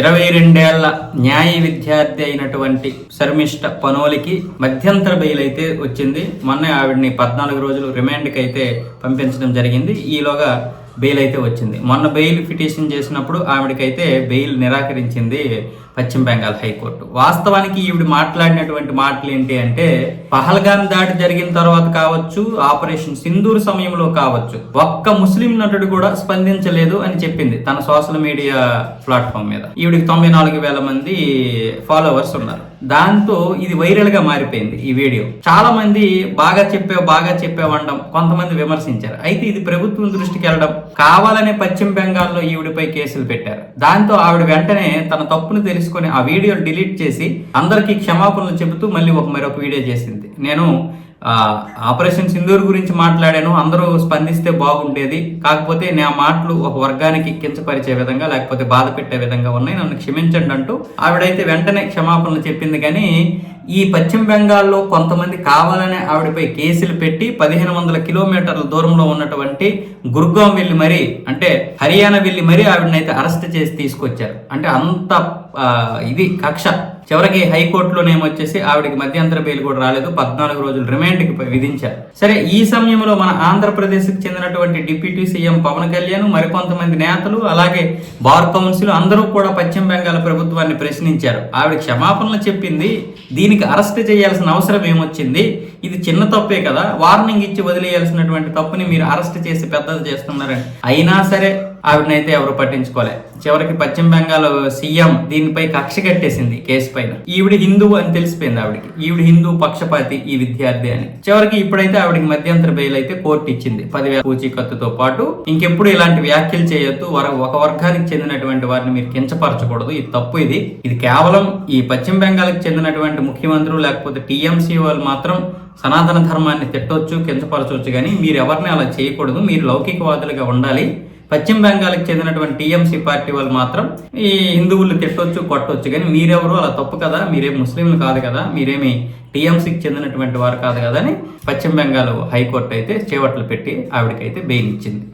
ఇరవై రెండేళ్ళ న్యాయ విద్యార్థి అయినటువంటి శర్మిష్ట పనోలికి మధ్యంతర బెయిల్ అయితే వచ్చింది. మొన్న ఆవిడని పద్నాలుగు రోజులు రిమాండ్కి అయితే పంపించడం జరిగింది. ఈలోగా బెయిల్ అయితే వచ్చింది. మొన్న బెయిల్ పిటిషన్ చేసినప్పుడు ఆవిడకైతే బెయిల్ నిరాకరించింది. పశ్చిమ బెంగాల్ హైకోర్టు. వాస్తవానికి ఈవిడ మాట్లాడినటువంటి మాటలు ఏంటి అంటే పహల్గాన్ దాడి జరిగిన తర్వాత కావచ్చు ఆపరేషన్ సింధూర్ సమయంలో కావచ్చు ఒక్క ముస్లిం నటుడు కూడా స్పందించలేదు అని చెప్పింది తన సోషల్ మీడియా ప్లాట్ఫామ్ మీద. ఈవిడికి తొంభై నాలుగు వేల మంది ఫాలోవర్స్ ఉన్నారు. దాంతో ఇది వైరల్గా మారిపోయింది ఈ వీడియో. చాలా మంది బాగా చెప్పావు బాగా చెప్పావు అనడం కొంతమంది విమర్శించారు. అయితే ఇది ప్రభుత్వం దృష్టికి వెళ్ళడం కావాలనే పశ్చిమ బెంగాల్లో ఈవిడిపై కేసులు పెట్టారు. దాంతో ఆవిడ వెంటనే తన తప్పును తెలుసుకొని ఆ వీడియో డిలీట్ చేసి అందరికీ క్షమాపణలు చెబుతూ మళ్ళీ ఒక మరొక వీడియో చేసింది. నేను ఆపరేషన్ సింధూర్ గురించి మాట్లాడాను. అందరూ స్పందిస్తే బాగుండేది. కాకపోతే నా మాటలు ఒక వర్గానికి కించపరిచే విధంగా లేకపోతే బాధ పెట్టే విధంగా ఉన్నాయి. నన్ను క్షమించండి అంటూ ఆవిడైతే వెంటనే క్షమాపణలు చెప్పింది. కానీ ఈ పశ్చిమ బెంగాల్లో కొంతమంది కావాలనే ఆవిడపై కేసులు పెట్టి పదిహేను వందల కిలోమీటర్ల దూరంలో ఉన్నటువంటి గుర్గాం వెళ్ళి మరీ అంటే హర్యానా వెళ్ళి మరీ ఆవిడనైతే అరెస్ట్ చేసి తీసుకొచ్చారు. అంటే అంత ఇది కక్ష. చివరికి హైకోర్టులోనేమొచ్చేసి ఆవిడకి మధ్యంతర బెయిల్ కూడా రాలేదు. పద్నాలుగు రోజులు రిమాండ్కి విధించారు సరే ఈ సమయంలో మన ఆంధ్రప్రదేశ్కి చెందినటువంటి డిప్యూటీ సీఎం పవన్ కళ్యాణ్ మరికొంతమంది నేతలు అలాగే బార్ కౌన్సిల్ అందరూ కూడా పశ్చిమ బెంగాల్ ప్రభుత్వాన్ని ప్రశ్నించారు. ఆవిడ క్షమాపణలు చెప్పింది దీనికి అరెస్ట్ చేయాల్సిన అవసరం ఏమొచ్చింది? ఇది చిన్న తప్పే కదా. వార్నింగ్ ఇచ్చి వదిలేయాల్సినటువంటి తప్పుని మీరు అరెస్ట్ చేసి పెద్దది చేస్తున్నారని. అయినా సరే ఆవిడనైతే ఎవరు పట్టించుకోలే. చివరికి పశ్చిమ బెంగాల్ సీఎం దీనిపై కక్ష కట్టేసింది. కేసు పైన ఈవిడ హిందువు అని తెలిసిపోయింది ఆవిడకి. ఈవిడ హిందూ పక్షపాతి ఈ విద్యార్థి అని. చివరికి ఇప్పుడైతే ఆవిడకి మధ్యంతర బెయిల్ అయితే కోర్టు ఇచ్చింది. పదివేల పూచీకత్తుతో పాటు ఇంకెప్పుడు ఇలాంటి వ్యాఖ్యలు చేయొద్దు. ఒక వర్గానికి చెందినటువంటి వారిని మీరు కించపరచకూడదు. ఇది తప్పు ఇది. ఇది కేవలం ఈ పశ్చిమ బెంగాల్కి చెందినటువంటి ముఖ్యమంత్రులు లేకపోతే టీఎంసీ వాళ్ళు మాత్రం సనాతన ధర్మాన్ని తిట్టొచ్చు కించపరచవచ్చు కానీ మీరు ఎవరిని అలా చేయకూడదు. మీరు లౌకికవాదులుగా ఉండాలి. పశ్చిమ బెంగాల్కి చెందినటువంటి టీఎంసీ పార్టీ వాళ్ళు మాత్రం ఈ హిందువులు తిట్టొచ్చు కొట్టొచ్చు. కానీ మీరెవరు అలా తప్పు కదా మీరేం ముస్లింలు కాదు కదా మీరేమి టీఎంసీకి చెందినటువంటి వారు కాదు కదా అని పశ్చిమ బెంగాల్ హైకోర్టు అయితే చేవట్లు పెట్టి ఆవిడకైతే బెయిల్ ఇచ్చింది.